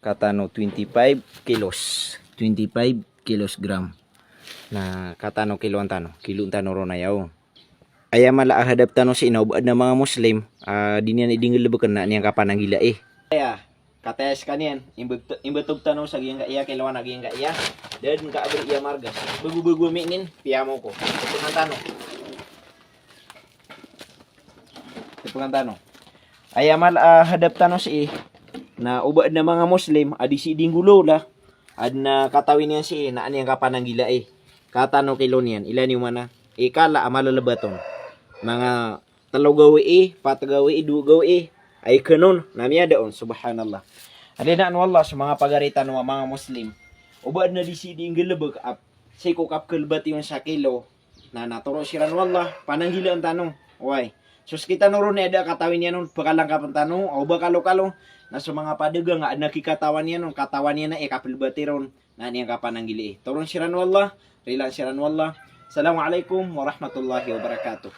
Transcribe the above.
katano 25 kilos. 25 kilos gram. Na katano kilo ang tano? Kilo ang tano ro na yaw aya mala hadap tano si inaubad na mga muslim. Uh, di niya idingil lebekan na niyang kapanang gila eh. Aya kates kanian imbetog tano sa giyang iya kilawan na giyang iya dan ka abri iya margas. Bugu-bugu minin piyamo ko. Ito ang tano. Ito ang tano. Aya mal ah, hadap tano si na ubad na mga Muslim adi si dinggulo la. Ad na katawin niyan si na aniyang kapanang gila eh. Katano kilo niyan ilan yung mana? Ikala amalalabaton. Mga talo gawi eh pat gawi eh du gawi eh. Ay kanon namiya daon subhanallah. Adi wallah sa mga pagaritan ng mga Muslim. Ubad na di si dinggulubog ap say ko kap kalbati yung sa kilo na naturo siran wallah pananggila ang tanong. Why Sus kita nuro ni ada katawin niya nun pakalang kapang tanong o ba kalo-kalo na sa mga padaga nga nakikatawan niya nun katawan niya na e kapilbati ron na niyang kapananggili eh. Turun siran wallah, rilan siran wallah. Assalamualaikum warahmatullahi wabarakatuh.